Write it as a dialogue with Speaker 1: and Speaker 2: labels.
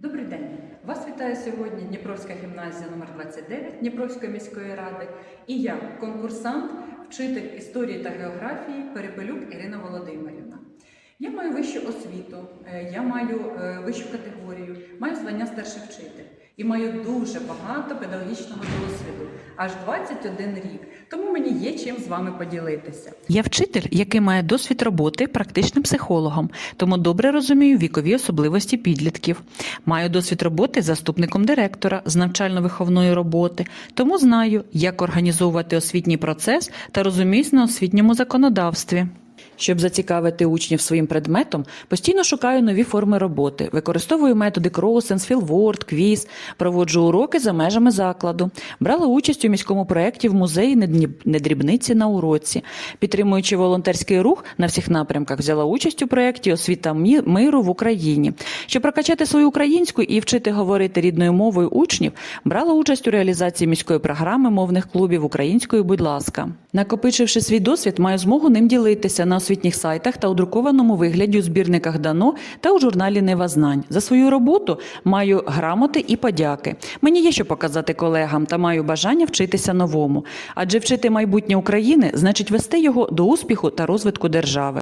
Speaker 1: Добрий день! Вас вітає сьогодні Дніпровська гімназія номер 29 Дніпровської міської ради і я, конкурсант, вчитель історії та географії Перепелюк Ірина Володимирівна. Я маю вищу освіту, е, я маю е, вищу категорію, маю звання старший вчитель і маю дуже багато педагогічного досвіду, аж 21 рік. Тому мені є чим з вами поділитися.
Speaker 2: Я вчитель, який має досвід роботи практичним психологом, тому добре розумію вікові особливості підлітків. Маю досвід роботи заступником директора з навчально-виховної роботи, тому знаю, як організовувати освітній процес та розуміюсь на освітньому законодавстві. Щоб зацікавити учнів своїм предметом, постійно шукаю нові форми роботи, використовую методи Кросенс, Філворд, Квіз, проводжу уроки за межами закладу, брала участь у міському проєкті в музеї «Недні- недрібниці на уроці. Підтримуючи волонтерський рух на всіх напрямках, взяла участь у проєкті Освіта миру в Україні. Щоб прокачати свою українську і вчити говорити рідною мовою учнів, брала участь у реалізації міської програми мовних клубів українською, будь ласка. Накопичивши свій досвід, маю змогу ним ділитися на освітніх сайтах та у друкованому вигляді у збірниках Дано та у журналі Нева знань. За свою роботу маю грамоти і подяки. Мені є що показати колегам та маю бажання вчитися новому. Адже вчити майбутнє України значить вести його до успіху та розвитку держави.